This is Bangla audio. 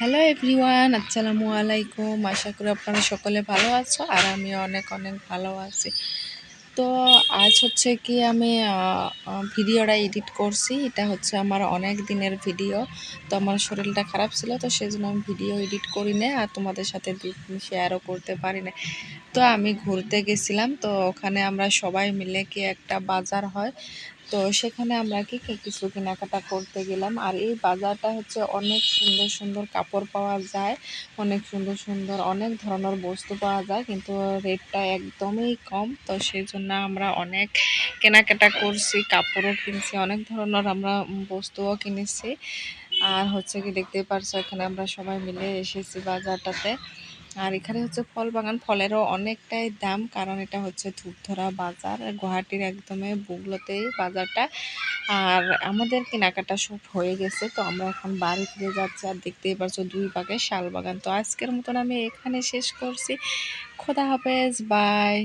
হ্যালো এভরিওয়ান আসসালামু আলাইকুম আশা করি আপনারা সকলে ভালো আছো আর আমি অনেক অনেক ভালো আছি। তো আজ হচ্ছে কি আমি ভিডিওটা এডিট করছি। এটা হচ্ছে আমার অনেক দিনের ভিডিও। তো আমার শরীরটা খারাপ ছিল, তো সেই জন্য আমি ভিডিও এডিট করি না আর তোমাদের সাথে শেয়ারও করতে পারি না তো আমি ঘুরতে গেছিলাম, তো ওখানে আমরা সবাই মিলে কি একটা বাজার হয়। তো সেখানে আমরা কি কিছু কেনাকাটা করতে গেলাম। আর এই বাজারটা হচ্ছে অনেক সুন্দর সুন্দর কাপড় পাওয়া যায়। অনেক সুন্দর সুন্দর, অনেক ধরনের বস্তু পাওয়া যায়, কিন্তু রেটটা একদমই কম। তো সেই জন্য আমরা অনেক কেনাকাটা করছি, কাপড়ও কিনছি, অনেক ধরনের আমরা বস্তুও কিনেছি। আর হচ্ছে কি, দেখতেই পারছ, এখানে আমরা সবাই মিলে এসেছি বাজারটাতে। আর এখানে হচ্ছে ফল বাগান ফলেরও অনেকটাই দাম, কারণ এটা হচ্ছে ধূপধরা বাজার, গুয়াহাটির একদমে বুগলোতেই বাজারটা। আর আমাদের কেনাকাটা সব হয়ে গেছে, তো আমরা এখন বাড়ি ফিরে যাচ্ছি। আর দেখতেই পারছ দুই বাগে শাল বাগান তো আজকের মতন আমি এখানে শেষ করছি। খোদা হাফেজ, বাই।